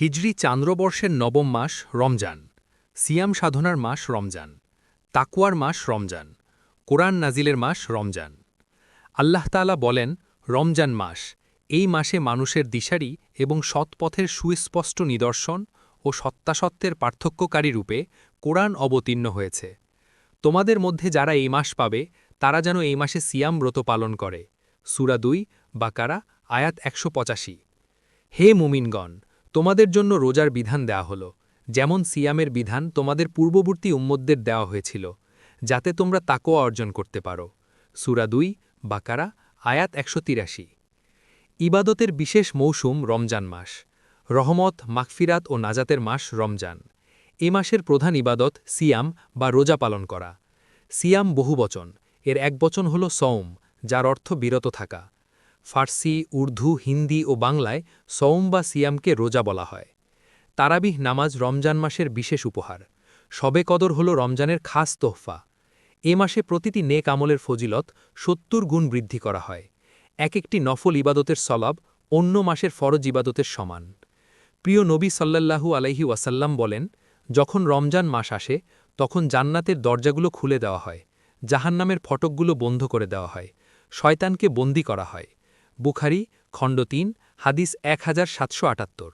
হিজরি চান্দ্রবর্ষের নবম মাস রমজান, সিয়াম সাধনার মাস রমজান তাকুয়ার মাস রমজান, কোরআন নাজিলের মাস রমজান। আল্লাহ তাআলা বলেন, রমজান মাস, এই মাসে মানুষের দিশারি এবং সৎপথের সুস্পষ্ট নিদর্শন ও সত্তাসত্ত্বের পার্থক্যকারী রূপে কোরআন অবতীর্ণ হয়েছে। তোমাদের মধ্যে যারা এই মাস পাবে, তারা যেন এই মাসে সিয়াম ব্রত পালন করে। সুরা দুই, বাকারা, আয়াত একশো পঁচাশি। হে মুমিনগণ তোমাদের জন্য রোজার বিধান দেয়া হল। যেমন সিয়ামের বিধান তোমাদের পূর্ববর্তী উম্মদদের দেওয়া হয়েছিল, যাতে তোমরা তাকোয়া অর্জন করতে পারো। সুরা দুই, বাকারা, আয়াত একশো তিরাশি। ইবাদতের বিশেষ মৌসুম রমজান মাস। রহমত, মাগফিরাত ও নাজাতের মাস রমজান। এ মাসের প্রধান ইবাদত সিয়াম বা রোজা পালন করা। সিয়াম বহুবচন। এর এক বচন হল সৌম যার অর্থ বিরত থাকা। ফার্সি, উর্দু, হিন্দি ও বাংলায় সৌম বা সিয়ামকে রোজা বলা হয়। তারাবিহ নামাজ রমজান মাসের বিশেষ উপহার। সবে কদর হল রমজানের খাস তোহফা। এ মাসে প্রতিটি নেক আমলের ফজিলত সত্তর গুণ বৃদ্ধি করা হয়। এক একটি নফল ইবাদতের সলাব অন্য মাসের ফরজ ইবাদতের সমান। প্রিয় নবী সাল্লাল্লাহু আলাইহি ওয়াসাল্লাম বলেন, যখন রমজান মাস আসে, তখন জান্নাতের দরজাগুলো খুলে দেওয়া হয়। জাহান্নামের ফটকগুলো বন্ধ করে দেওয়া হয়। শয়তানকে বন্দি করা হয়। বুখারি, খণ্ড তিন, হাদিস এক হাজার সাতশো আটাত্তর।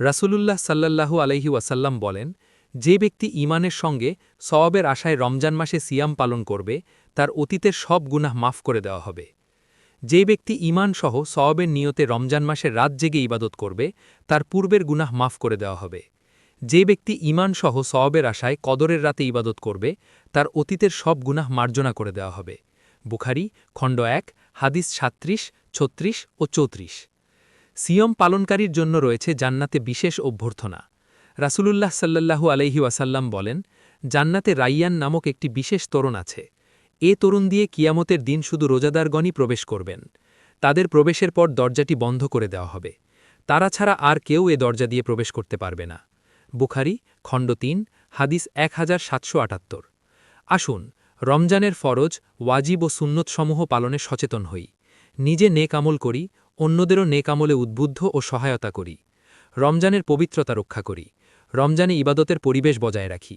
রাসূলুল্লাহ সাল্লাল্লাহু আলাইহি ওয়াসাল্লাম বলেন, যে ব্যক্তি ইমানের সঙ্গে সওয়াবের আশায় রমজান মাসে সিয়াম পালন করবে, তার অতীতের সব গুনাহ মাফ করে দেওয়া হবে। যে ব্যক্তি ইমানসহ সওয়াবের নিয়তে রমজান মাসে রাত জেগে ইবাদত করবে, তার পূর্বের গুনাহ মাফ করে দেওয়া হবে। যে ব্যক্তি ইমানসহ সওয়াবের আশায় কদরের রাতে ইবাদত করবে, তার অতীতের সব গুনাহ মার্জনা করে দেওয়া হবে। বুখারি, খণ্ড এক হাদিস সাত্রিশ ছত্রিশ ও চৌত্রিশ। সিয়ম পালনকারীর জন্য রয়েছে জান্নাতে বিশেষ অভ্যর্থনা। রাসূলুল্লাহ সাল্লাল্লাহু আলাইহি ওয়াসাল্লাম বলেন, জান্নাতে রাইয়ান নামক একটি বিশেষ তরুণ আছে। এ তরুণ দিয়ে কিয়ামতের দিন শুধু রোজাদারগণই প্রবেশ করবেন। তাদের প্রবেশের পর দরজাটি বন্ধ করে দেওয়া হবে। তারা ছাড়া আর কেউ এ দরজা দিয়ে প্রবেশ করতে পারবে না। বুখারি, খণ্ড তিন, হাদিস এক হাজার সাতশো আটাত্তর। আসুন রমজানের ফরজ ওয়াজিব ও সুন্নতসমূহ পালনে সচেতন হই। নিজে নেক আমল করি, অন্যদেরও নেকামলে উদ্বুদ্ধ ও সহায়তা করি। রমজানের পবিত্রতা রক্ষা করি। রমজানে ইবাদতের পরিবেশ বজায় রাখি।